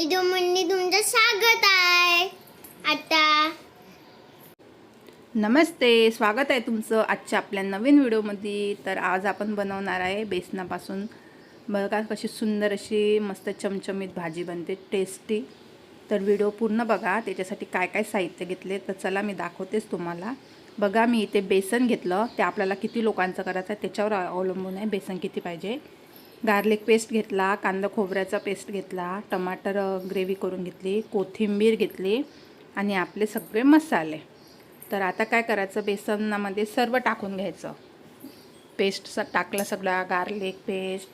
इडोमध्ये तुमचं स्वागत आहे. आता नमस्ते स्वागत आहे तुमचं आजच्या आपल्या नवीन व्हिडिओमध्ये. तर आज आपण बनवणार आहे बेसनापासून. बघा कशी सुंदर अशी मस्त चमचमीत भाजी बनते टेस्टी तर व्हिडिओ पूर्ण बघा त्याच्यासाठी काय काय साहित्य घेतले तर चला मी दाखवतेच तुम्हाला. बघा मी इथे बेसन घेतलं. ते आपल्याला किती लोकांचं करायचं आहे त्याच्यावर अवलंबून आहे बेसन किती पाहिजे. गार्लिक पेस्ट घेतला कांदा खोबऱ्याचा पेस्ट घेतला टमाटर ग्रेव्ही करून घेतली कोथिंबीर घेतली आणि आपले सगळे मसाले. तर आता काय करायचं? बेसनामध्ये सर्व टाकून घ्यायचं. पेस्ट स टाकलं सगळा गार्लिक पेस्ट.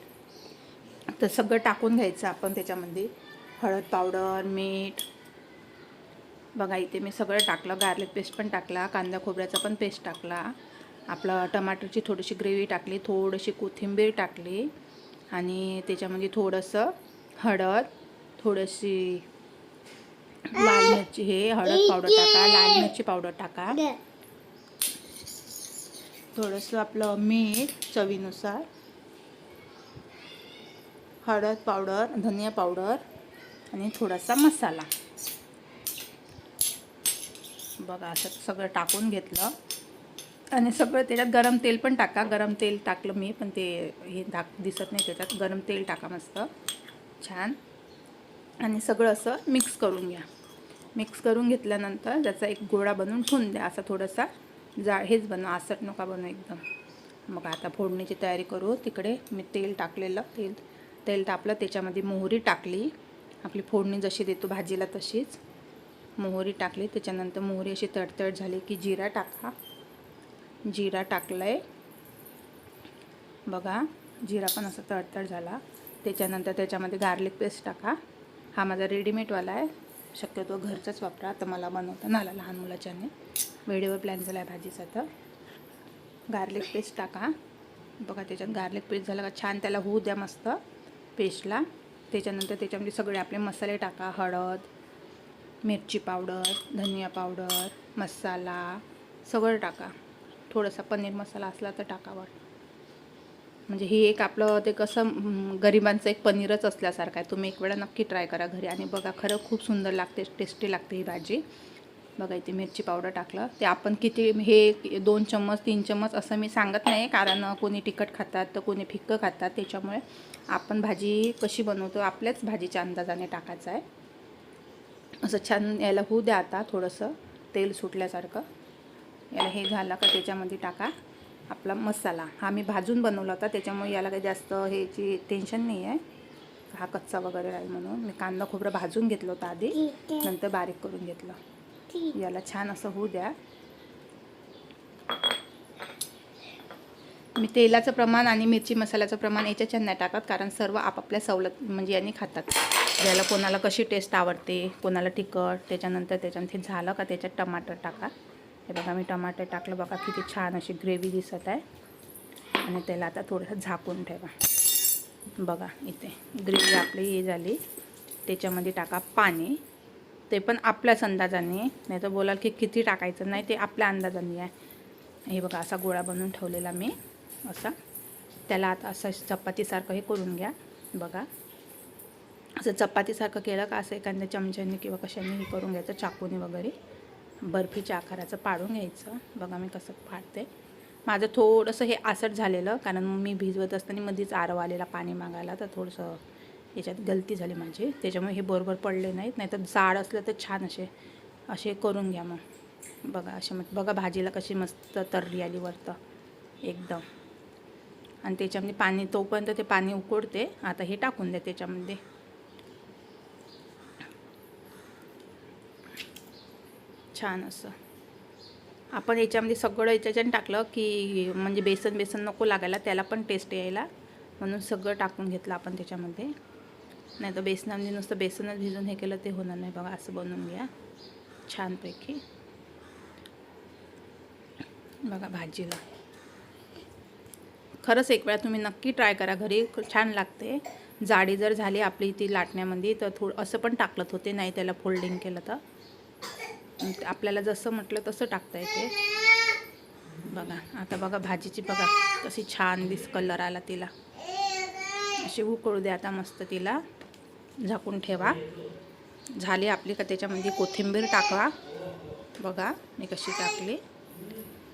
तर सगळं टाकून घ्यायचं आपण त्याच्यामध्ये. हळद पावडर मीठ. बघा इथे मी सगळं टाकलं. गार्लिक पेस्ट पण टाकला कांदा खोबऱ्याचा पण पेस्ट टाकला. आपलं टमाटरची थोडीशी ग्रेव्ही टाकली थोडीशी कोथिंबीर टाकली. आणि त्याच्यामध्ये थोडंसं हळद थोडीशी लाल मिरची हे हळद पावडर टाका लाल मिरची पावडर टाका. थोडंसं आपलं मीठ चवीनुसार हळद पावडर धनिया पावडर आणि थोडासा मसाला. बघा असं सगळं टाकून घेतलं. आणि सगळं त्याच्यात गरम तेल पण टाका. गरम तेल टाकलं मी पण ते हे दाख दिसत नाही त्याच्यात. गरम तेल टाका मस्त. छान. आणि सगळं असं मिक्स करून घ्या. मिक्स करून घेतल्यानंतर त्याचा एक गोळा बनवून ठेवून द्या. असा थोडासा जाळ हेच बनवा. आसट नका बनवू एकदम. मग आता फोडणीची तयारी करू. तिकडे मी तेल टाकलेलं. तेल तेल तापलं. त्याच्यामध्ये मोहरी टाकली. आपली फोडणी जशी देतो भाजीला तशीच. मोहरी टाकली. त्याच्यानंतर मोहरी अशी तडतड झाली की जिरा टाका. जिरा टाकलं आहे बघा जिरा पण असा तडतड झाला. त्याच्यानंतर त्याच्यामध्ये गार्लिक पेस्ट टाका. हा माझा रेडीमेडवाला आहे. शक्यतो घरचाच वापरा तर मला बनवता नाही आला लहान मुलाच्याने. वेळेवर प्लॅन झाला आहे भाजीचा तर. गार्लिक पेस्ट टाका. बघा त्याच्यात गार्लिक पेस्ट झाला का छान त्याला होऊ द्या मस्त पेस्टला त्याच्यानंतर त्याच्यामध्ये सगळे आपले मसाले टाका. हळद मिरची पावडर धनिया पावडर मसाला सगळं टाका. थोडासा पनीर मसाला असला तर टाकावा. म्हणजे ही एक आपलं ते कसं गरिबांचं एक पनीरच असल्यासारखं आहे. तुम्ही एक वेळा नक्की ट्राय करा घरी. आणि बघा खरं खूप सुंदर लागते टेस्टी लागते ही भाजी. बघा इथे मिरची पावडर टाकलं. ते आपण किती हे दोन चम्मच तीन चम्मच असं मी सांगत नाही कारण कोणी तिखट खातात तर कोणी फिक्कं खातात. त्याच्यामुळे आपण भाजी कशी बनवतो आपल्याच भाजीच्या अंदाजाने टाकायचं आहे. असं छान याला होऊ द्या आता थोडंसं तेल सुटल्यासारखं. याला हे झालं का त्याच्यामध्ये टाका आपला मसाला. हा मी भाजून बनवला होता त्याच्यामुळे याला काही जास्त ह्याची टेन्शन नाही आहे. हा कच्चा वगैरे राहील म्हणून. मी कांदा खोबरं भाजून घेतलं होतं आधी नंतर बारीक करून घेतलं. याला छान असं होऊ द्या. मी तेलाचं प्रमाण आणि मिरची मसाल्याचं प्रमाण याच्याच्या नाही टाकत कारण सर्व आपापल्या सवलत म्हणजे यांनी खातात. ज्याला कोणाला कशी टेस्ट आवडते कोणाला तिखट त्याच्यानंतर त्याच्यामध्ये झालं का त्याच्यात टमाटर टाका. हे बघा मी टमाटर टाकलं बघा किती छान अशी ग्रेव्ही दिसत आहे. आणि त्याला आता थोडंसं झाकून ठेवा. बघा इथे ग्रेव्ही आपली हे झाली. त्याच्यामध्ये टाका पाणी. ते पण आपल्याच अंदाजाने. नाही तर बोलाल की किती टाकायचं? नाही ते आपल्या अंदाजाने आहे. हे बघा असा गोळा बनवून ठेवलेला मी. असा. त्याला आता असं चपातीसारखं हे करून घ्या. बघा. असं चपातीसारखं केलं का असं एखाद्या चमच्याने किंवा कशाने हे करून घ्यायचं चाकूने वगैरे. बर्फीच्या आकाराचं पाडून घ्यायचं. बघा मी कसं फाडते. माझं थोडंसं हे आसट झालेलं कारण मी भिजवत असताना मध्येच आरव आलेला पाणी मागायला तर थोडंसं याच्यात गलती झाली माझी. त्याच्यामुळे हे बरोबर पडले नाहीत. नाहीतर जाड असलं तर छान असे असे करून घ्या मग. बघा असे मग बघा भाजीला कशी मस्त तर्री आली वरतं एकदम. आणि त्याच्यामध्ये पाणी तोपर्यंत ते पाणी उकडते. आता हे टाकून द्या त्याच्यामध्ये. छान असं. आपण याच्यामध्ये सगळं याच्याच्याने टाकलं की म्हणजे बेसन बेसन नको लागायला त्याला पण टेस्ट यायला. म्हणून सगळं टाकून घेतलं आपण त्याच्यामध्ये. नाही तर बेसनामध्ये नुसतं बेसनच भिजून हे केलं ते होणार नाही बघा असं बनवून घ्या. छानपैकी. बघा भाजीला. खरंच एक वेळा तुम्ही नक्की ट्राय करा घरी छान लागते. जाडी जर झाली आपली ती लाटण्यामध्ये तर थोडं असं पण टाकलत होते नाही त्याला फोल्डिंग केलं तर. आपल्याला जसं म्हटलं तसं टाकता येते. बघा आता बघा भाजीची बघा कशी छान दिस कलर आला तिला. अशी उकळू द्या आता मस्त तिला. झाकून ठेवा. झाली आपली का त्याच्यामध्ये कोथिंबीर टाकवा. बघा मी कशी टाकली.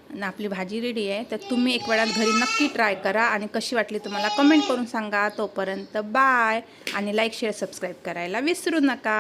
आणि आपली भाजी रेडी आहे. तर तुम्ही एक वेळा घरी नक्की ट्राय करा आणि कशी वाटली तुम्हाला कमेंट करून सांगा. तोपर्यंत बाय आणि लाईक शेअर सबस्क्राईब करायला विसरू नका.